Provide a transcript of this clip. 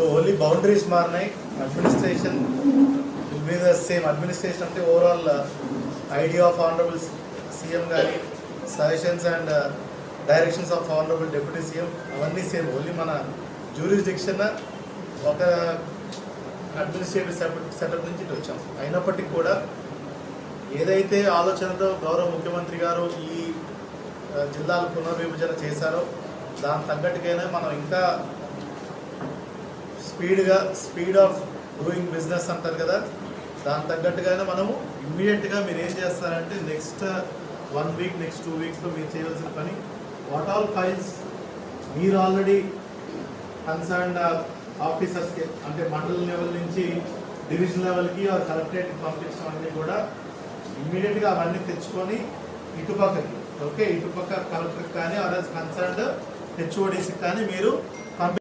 So only boundaries మారినాయి. Administration will be the same administration అంటే overall idea of honourable CM కానీ suggestions and directions of honourable deputy CM అవన్నీ same only మన jurisdiction uh, ఒక administrative setup setup నుంచి ఇటు వచ్చాం. అయినప్పటికీ కూడా ఏదైతే ఆలోచనతో గౌరవ ముఖ్యమంత్రి గారు ఈ uh, జిల్లాలు పునర్విభజన చేశారో దాని తగ్గట్టుగానే మనం ఇంకా స్పీడ్గా స్పీడ్ ఆఫ్ డూయింగ్ బిజినెస్ అంటారు కదా దాని తగ్గట్టుగానే మనము ఇమ్మీడియట్గా మీరు ఏం చేస్తారంటే next one week next two వీక్స్లో మీరు చేయాల్సిన పని వాట్ ఆల్ ఫైల్స్ మీరు ఆల్రెడీ కన్సర్న్ ఆఫీసర్స్కి అంటే మండల లెవెల్ నుంచి డివిజన్ లెవెల్కి ఆ కలెక్టరేట్కి పంపించడం అన్నీ కూడా ఇమ్మీడియట్గా అవన్నీ తెచ్చుకొని ఇటుపక్కకి ఓకే ఇటుపక్క కలెక్టర్కి కానీ అదర్స్ కన్సర్న్డ్ హెచ్ఓడిసికి కానీ మీరు పంపి